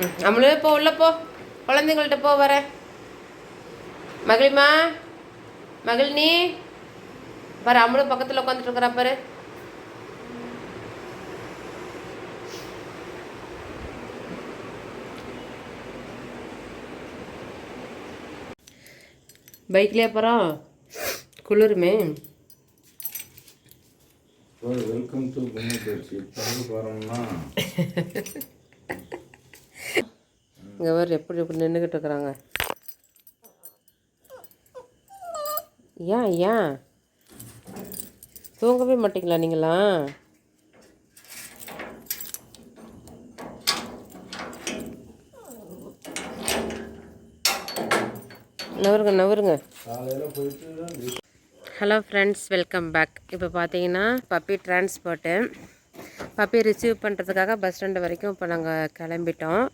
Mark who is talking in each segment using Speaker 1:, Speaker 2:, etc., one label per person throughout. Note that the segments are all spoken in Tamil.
Speaker 1: ம் நம்மளும் போ உள்ள போ. குழந்தைங்கள்ட்ட போ வர. மகிழ்மா? மகிழ்னி? பாரு அம்மளும் பக்கத்தில் உட்காந்துட்டு இருக்கிறா பாரு. பைக்லேயே அப்புறம் குளிருமே.
Speaker 2: வெல்கம் டு பொண்ணு பேச்சு இப்போ வந்து போகிறோம்னா
Speaker 1: இங்கே வேறு எப்படி எப்படி நின்றுக்கிட்டு இருக்கிறாங்க? ஏன் ஏன்? தூங்கவே மாட்டிங்களா நீங்களா நவருங்க நவருங்க. ஹலோ ஃப்ரெண்ட்ஸ் வெல்கம் பேக் இப்போ பார்த்தீங்கன்னா பப்பி டிரான்ஸ்போர்ட்டு பப்பி ரிசீவ் பண்ணுறதுக்காக பஸ் ஸ்டாண்டு வரைக்கும் இப்போ நாங்கள் கிளம்பிட்டோம்.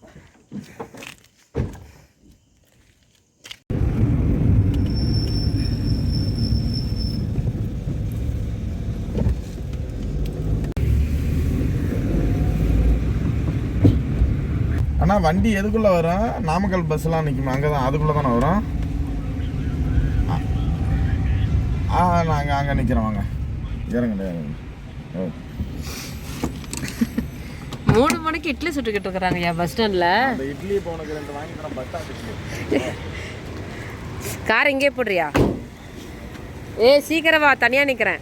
Speaker 2: அண்ணா வண்டி எதுக்குள்ளே வரும்? நாமக்கல் பஸ்லாம் நிற்குமா அங்கே தான் அதுக்குள்ளே தானே வரும்? ஆ. நாங்கள் அங்கே நிற்கிறோம் வாங்க. இறங்குங்க இறங்குங்க. ஓகே.
Speaker 1: மூணு மணிக்கு இட்லி சுட்டுக்கிட்டு இருக்கிறாங்க ஐயா பஸ் ஸ்டாண்டில்
Speaker 2: இட்லி உனக்கு ரெண்டு வாங்கி
Speaker 1: கார் இங்கே போடுறியா? ஏ சீக்கிரம் வா தனியாக நிற்கிறேன்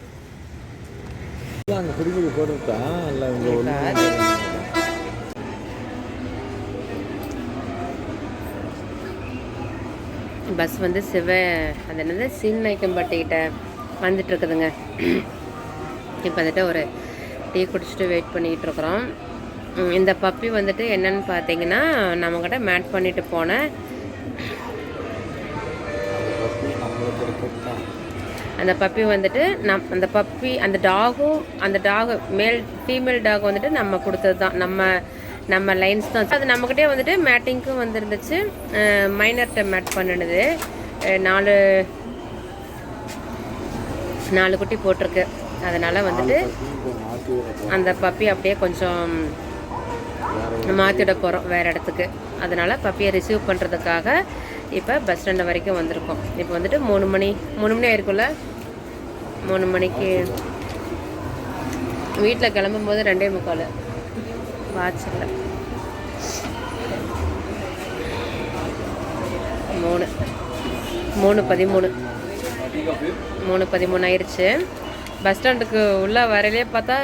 Speaker 1: பஸ் வந்து சிவ அது என்னது? சீன்நாய்க்கம்பட்டிக்கிட்ட வந்துட்டு இருக்குதுங்க. இப்போ வந்துட்டு ஒரு டீ குடிச்சிட்டு வெயிட் பண்ணிக்கிட்டு இருக்கிறோம். இந்த பப்பி வந்துட்டு என்னன்னு பார்த்தீங்கன்னா நம்மக்கிட்ட மேட் பண்ணிட்டு போன அந்த பப்பி வந்துட்டு நம் அந்த பப்பி அந்த டாகும் அந்த டாக் மேல் ஃபீமேல் டாக் வந்துட்டு நம்ம கொடுத்தது தான் நம்ம நம்ம லைன்ஸ் தான். அது நம்மக்கிட்டே வந்துட்டு மேட்டிங்க்கும் வந்துருந்துச்சு. மைனர்கிட்ட மேட் பண்ணினது. நாலு நாலு குட்டி போட்டிருக்கு. அதனால் வந்துட்டு அந்த பப்பி அப்படியே கொஞ்சம் மாற்றிட போகிறோம் வேறு இடத்துக்கு. அதனால் பப்பியை ரிசீவ் பண்ணுறதுக்காக இப்போ பஸ் ஸ்டாண்டு வரைக்கும் வந்திருக்கோம். இப்போ வந்துட்டு மூணு மணி மூணு மணி ஆயிருக்கும்ல? மூணு மணிக்கு. வீட்டில் கிளம்பும் போது ரெண்டே முக்கால். வாட்ச் மூணு. மூணு பதிமூணு. மூணு பதிமூணு ஆயிடுச்சு பஸ் ஸ்டாண்டுக்கு உள்ளே வரையிலே பார்த்தா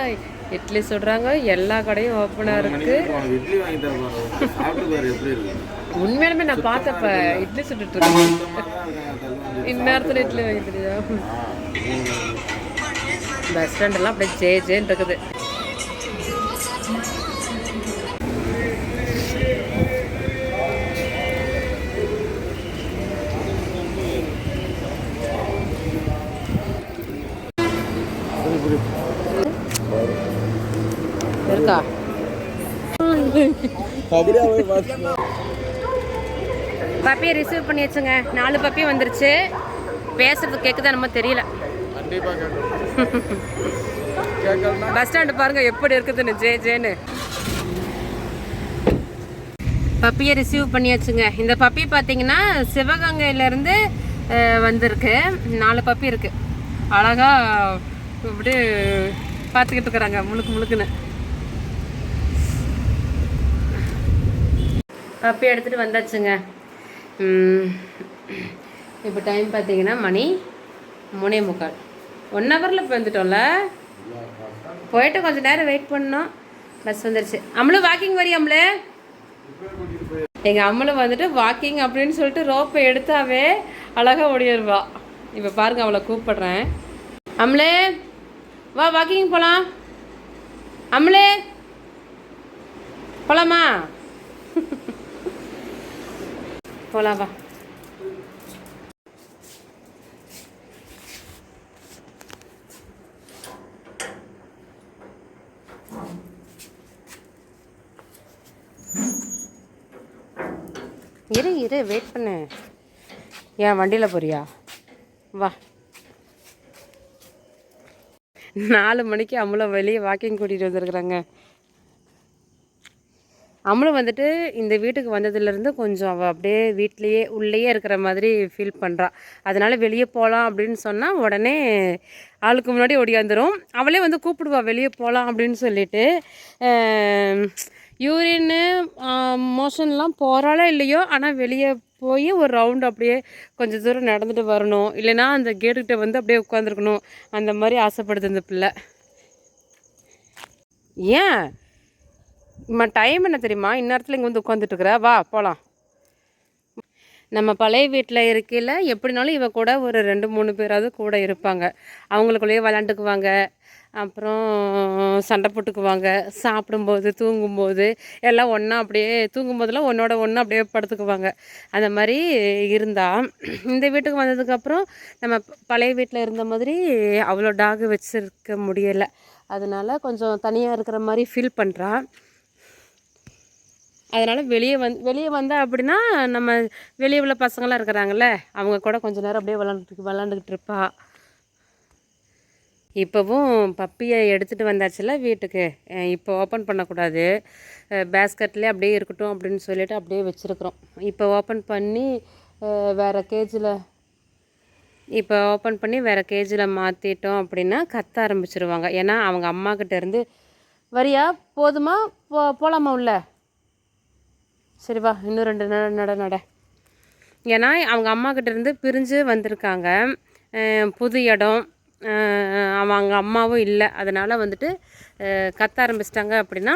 Speaker 1: இட்லி சுடுறாங்க எல்லா கடையும் ஓப்பனாக
Speaker 2: இட்லி இருக்கு.
Speaker 1: உண்மையாலுமே நான் பார்த்தப்ப இட்லி சுட்டுட்டு இருக்கேன் இந்நேரத்தில் இட்லி வாங்கி பஸ் ஸ்டாண்டெல்லாம் அப்படியே ஜே ஜேன்னு இருக்குது. பப்பியை ரிசீவ் பண்ணி வச்சுங்க. நாலு பப்பி வந்துருச்சு. பேசுறது கேட்குதா நம்ம தெரியல. பஸ் ஸ்டாண்டு பாருங்க எப்படி இருக்குதுன்னு ஜே ஜேன்னு. பப்பியை ரிசீவ் பண்ணியாச்சுங்க இந்த பப்பி பார்த்தீங்கன்னா சிவகங்கையிலேருந்து வந்திருக்கு. நாலு பப்பி இருக்கு. அழகா இப்படி பார்த்துக்கிட்டு இருக்கிறாங்க முழுக்கு முழுக்குன்னு. பப்பி எடுத்துகிட்டு வந்தாச்சுங்க. இப்போ டைம் பார்த்தீங்கன்னா மணி மூணே முக்கால். ஒன் ஹவரில் இப்போ வந்துட்டோம்ல? போயிட்டு கொஞ்சம் நேரம் வெயிட் பண்ணோம். பஸ் வந்துருச்சு. அம்மளும் வாக்கிங் வரி அம்மளு எங்கள் அம்மளும் வந்துட்டு வாக்கிங் அப்படின்னு சொல்லிட்டு ரோப்பை எடுத்தாவே அழகாக ஓடிடுவா. இப்போ பாருங்க அவளை கூப்பிடுறேன். அம்ளே வா வாக்கிங் போகலாம் அம்ளே போகலாமா போகலாம் வா இரு இரு வெயிட் பண்ணு. ஏன் வண்டியில் போறியா? வா. நாலு மணிக்கு அம்மளை வெளியே வாக்கிங் கூட்டிகிட்டு வந்திருக்குறாங்க. அம்மளும் வந்துட்டு இந்த வீட்டுக்கு வந்ததுலேருந்து கொஞ்சம் அவள் அப்படியே வீட்லேயே உள்ளேயே இருக்கிற மாதிரி ஃபீல் பண்ணுறாள் அதனால் வெளியே போகலாம் அப்படின்னு சொன்னால் உடனே ஆளுக்கு முன்னாடி ஓடியாந்துரும் அவளே வந்து கூப்பிடுவா வெளியே போகலாம் அப்படின்னு சொல்லிட்டு. யூரின்னு மோஷன்லாம் போகிறாளோ இல்லையோ ஆனால் வெளியே போய் ஒரு ரவுண்டு அப்படியே கொஞ்சம் தூரம் நடந்துட்டு வரணும். இல்லைன்னா அந்த கேட்டுக்கிட்ட வந்து அப்படியே உட்காந்துருக்கணும் அந்த மாதிரி ஆசைப்படுது இந்த பிள்ளை. ஏன்? இம்மா டைம் என்ன தெரியுமா? இந்நேரத்தில் இங்கே வந்து உட்காந்துட்டுருக்குறா வா போகலாம் நம்ம பழைய வீட்டில் இருக்கையில் எப்படினாலும் இவ கூட ஒரு ரெண்டு மூணு பேராவது கூட இருப்பாங்க. அவங்களுக்குள்ளேயே விளாண்டுக்குவாங்க அப்புறம் சண்டை போட்டுக்குவாங்க. சாப்பிடும்போது தூங்கும்போது எல்லாம் ஒன்றா அப்படியே தூங்கும்போதெல்லாம் ஒன்றோட ஒன்றா அப்படியே படுத்துக்குவாங்க. அந்த மாதிரி இருந்தால் இந்த வீட்டுக்கு வந்ததுக்கப்புறம் நம்ம பழைய வீட்டில் இருந்த மாதிரி அவ்வளோ டாக் வச்சுருக்க முடியலை. அதனால் கொஞ்சம் தனியாக இருக்கிற மாதிரி ஃபீல் பண்ணுறான் அதனால் வெளியே வந் வெளியே வந்தால் அப்படின்னா நம்ம வெளியே உள்ள பசங்களாம் இருக்கிறாங்கல்ல அவங்க கூட கொஞ்சம் நேரம் அப்படியே விளாண்டுட்டு விளாண்டுக்கிட்டு இருப்பா. இப்போவும் பப்பியை எடுத்துகிட்டு வந்தாச்சுல வீட்டுக்கு. இப்போ ஓப்பன் பண்ணக்கூடாது. பேஸ்கட்லேயே அப்படியே இருக்கட்டும் அப்படின்னு சொல்லிட்டு அப்படியே வச்சுருக்குறோம். இப்போ ஓப்பன் பண்ணி வேறு கேஜில் இப்போ ஓப்பன் பண்ணி வேறு கேஜில் மாற்றிட்டோம் அப்படின்னா கத்த ஆரம்பிச்சிருவாங்க. ஏன்னா அவங்க அம்மாக்கிட்டேருந்து வரியா போதுமா? போ போகலாமா உள்ள? சரி வா இன்னும் ரெண்டு நட நட நட. ஏன்னா அவங்க அம்மா பிரிஞ்சு வந்திருக்காங்க. புது இடம். அவங்க அம்மாவும் இல்லை. அதனால் வந்துட்டு கத்த ஆரம்பிச்சிட்டாங்க அப்படின்னா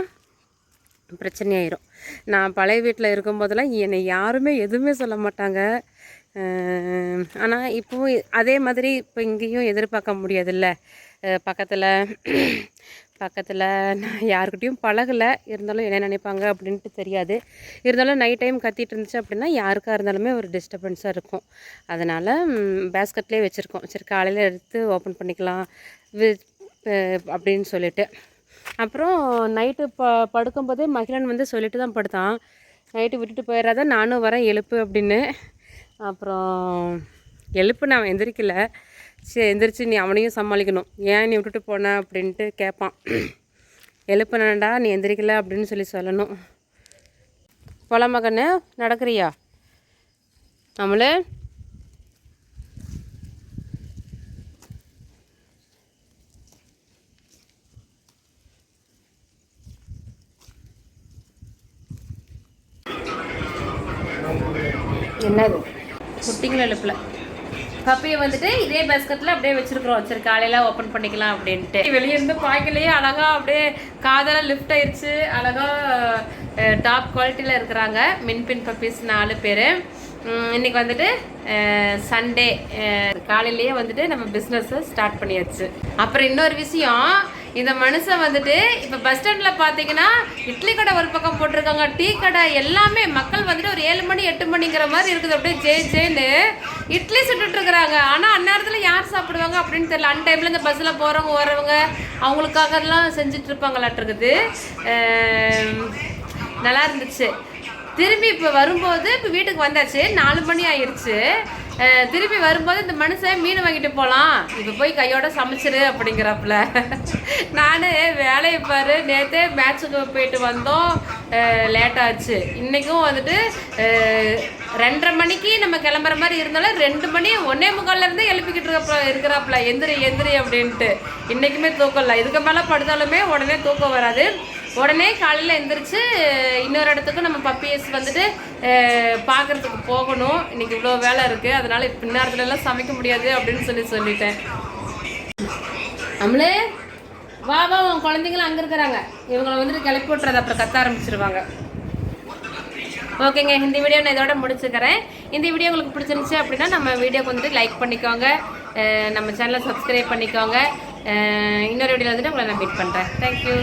Speaker 1: பிரச்சனையாயிரும். நான் பழைய வீட்டில் இருக்கும்போதெல்லாம் என்னை யாருமே எதுவுமே சொல்ல மாட்டாங்க. ஆனால் இப்போவும் அதே மாதிரி இப்போ இங்கேயும் எதிர்பார்க்க முடியாதுல்ல. பக்கத்தில் பக்கத்தில் நான் யாருக்கிட்டேயும் பழகலை. இருந்தாலும் என்ன நினைப்பாங்க அப்படின்ட்டு தெரியாது. இருந்தாலும் நைட் டைம் கத்திட்டு இருந்துச்சு அப்படின்னா யாருக்காக இருந்தாலுமே ஒரு டிஸ்டர்பன்ஸாக இருக்கும். அதனால் பேஸ்கட்லேயே வச்சுருக்கோம். சரி காலையில் எடுத்து ஓப்பன் பண்ணிக்கலாம். வி- அப்படின்னு சொல்லிட்டு. அப்புறம் நைட்டு ப படுக்கும்போதே மகிழன் வந்து சொல்லிட்டு தான் படுத்தான். நைட்டு விட்டுட்டு போயிடாத நானும் வரேன் எழுப்பு அப்படின்னு. அப்புறம் எழுப்பு நான் எந்திரிக்கலை. சரி எந்திரிச்சு நீ அவனையும் சமாளிக்கணும். ஏன் நீ விட்டுட்டு போன அப்படின்ட்டு கேட்பான் எழுப்பினடா நீ எந்திரிக்கல அப்படின்னு சொல்லி சொல்லணும். போல மகனு நடக்கிறியா? நம்மளே என்னது? குட்டிங்களை எழுப்பலை. பப்பியை வந்துட்டு இதே பேஸ்கெட்டில் அப்படியே வச்சிருக்கிறோம். சரி காலையில் ஓப்பன் பண்ணிக்கலாம் அப்படின்ட்டு. வெளியே இருந்து பாய்க்கலையே அழகா அப்படியே காதெல்லாம் லிஃப்ட் ஆயிடுச்சு அழகா டாப் குவாலிட்டியில் இருக்கிறாங்க. மின்பின் பப்பீஸ் நாலு பேர். இன்னைக்கு வந்துட்டு சண்டே காலையிலேயே வந்துட்டு நம்ம பிஸ்னஸ் ஸ்டார்ட் பண்ணியாச்சு. அப்புறம் இன்னொரு விஷயம் இந்த மனுஷன் வந்துட்டு இப்போ பஸ் ஸ்டாண்டில் பார்த்தீங்கன்னா இட்லி கடை ஒரு பக்கம் போட்டிருக்காங்க டீ கடை எல்லாமே மக்கள் வந்துட்டு ஒரு ஏழு மணி எட்டு மணிங்கிற மாதிரி இருக்குது. அப்படியே ஜே ஜேன்னு இட்லி சுட்டுட்ருக்குறாங்க ஆனால் அந்நேரத்தில் யார் சாப்பிடுவாங்க அப்படின்னு தெரியல. அன் டைமில் இந்த பஸ்ஸில் போகிறவங்க வரவங்க அவங்களுக்காக செஞ்சிட்ருப்பாங்களாட்டிருக்குது நல்லா இருந்துச்சு. திரும்பி இப்போ வரும்போது இப்போ வீட்டுக்கு வந்தாச்சு. நாலு மணி ஆயிடுச்சு திருப்பி வரும்போது இந்த மனுஷன் மீன் வாங்கிட்டு போகலாம் இப்போ போய் கையோட சமைச்சிரு அப்படிங்கிறப்பல. நான் வேலையை பாரு. நேற்றே மேட்ச்சுக்கு போயிட்டு வந்தோம். லேட் ஆச்சு இன்றைக்கும் வந்துட்டு ரெண்டரை மணிக்கு நம்ம கிளம்புற மாதிரி இருந்தாலும் ரெண்டு மணி ஒன்னே முக்கால்லேருந்து எழுப்பிக்கிட்டு இருக்க இருக்கிறாப்புல. எந்திரி எந்திரி அப்படின்ட்டு. இன்றைக்குமே தூக்கம் இல்லை. இதுக்கு மேலே படுத்தாலுமே உடனே தூக்கம் வராது. உடனே காலையில் எந்திரிச்சு இன்னொரு இடத்துக்கு நம்ம பப்பியஸ் வந்துட்டு பார்க்குறதுக்கு போகணும். இன்னைக்கு இவ்வளோ வேலை இருக்குது அதனால் இப்போ இந்நேரத்துல சமைக்க முடியாது அப்படின்னு சொல்லி சொல்லிட்டேன். நம்மளே வா வா உன் குழந்தைங்களும் அங்கே இருக்கிறாங்க. இவங்களை வந்துட்டு கிளப்பி விட்றது அப்புறம் கத்த ஆரம்பிச்சிருவாங்க. ஓகேங்க இந்த வீடியோ நான் இதோட முடிச்சுக்கிறேன். இந்த வீடியோ உங்களுக்கு பிடிச்சிருந்துச்சு அப்படின்னா நம்ம வீடியோக்கு வந்துட்டு லைக் பண்ணிக்கோங்க. நம்ம சேனலை சப்ஸ்கிரைப் பண்ணிக்கோங்க. இன்னொரு வீடியோவில் வந்துட்டு உங்களை நான் மீட் பண்ணுறேன் தேங்க்யூ